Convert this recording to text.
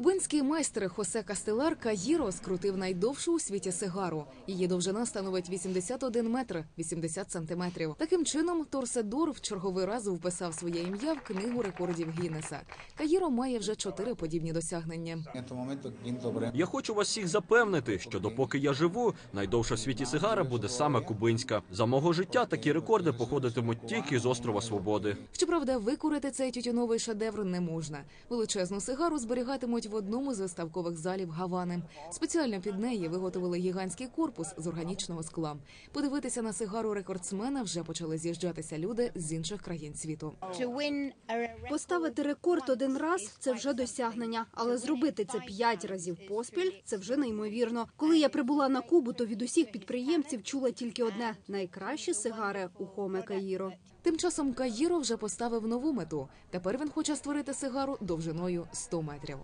Кубинський майстер Хосе Кастелар Каїро скрутив найдовшу у світі сигару. Її довжина становить 81 метр 80 сантиметрів. Таким чином, Торседор в черговий раз вписав своє ім'я в книгу рекордів Гіннеса. Каїро має вже чотири подібні досягнення. Я хочу вас всіх запевнити, що допоки я живу, найдовша в світі сигара буде саме кубинська. За мого життя такі рекорди походитимуть тільки з острова Свободи. Щоправда, викурити цей тютюновий шедевр не можна. Величезну сигару зберігатимуть в одному з виставкових залів Гавани. Спеціально під неї виготовили гігантський корпус з органічного скла. Подивитися на сигару рекордсмена вже почали з'їжджатися люди з інших країн світу. Поставити рекорд один раз це вже досягнення, але зробити це п'ять разів поспіль це вже неймовірно. Коли я прибула на Кубу, то від усіх підприємців чула тільки одне: найкращі сигари у Хоме Каїро. Тим часом Каїро вже поставив нову мету. Тепер він хоче створити сигару довжиною 100 метрів.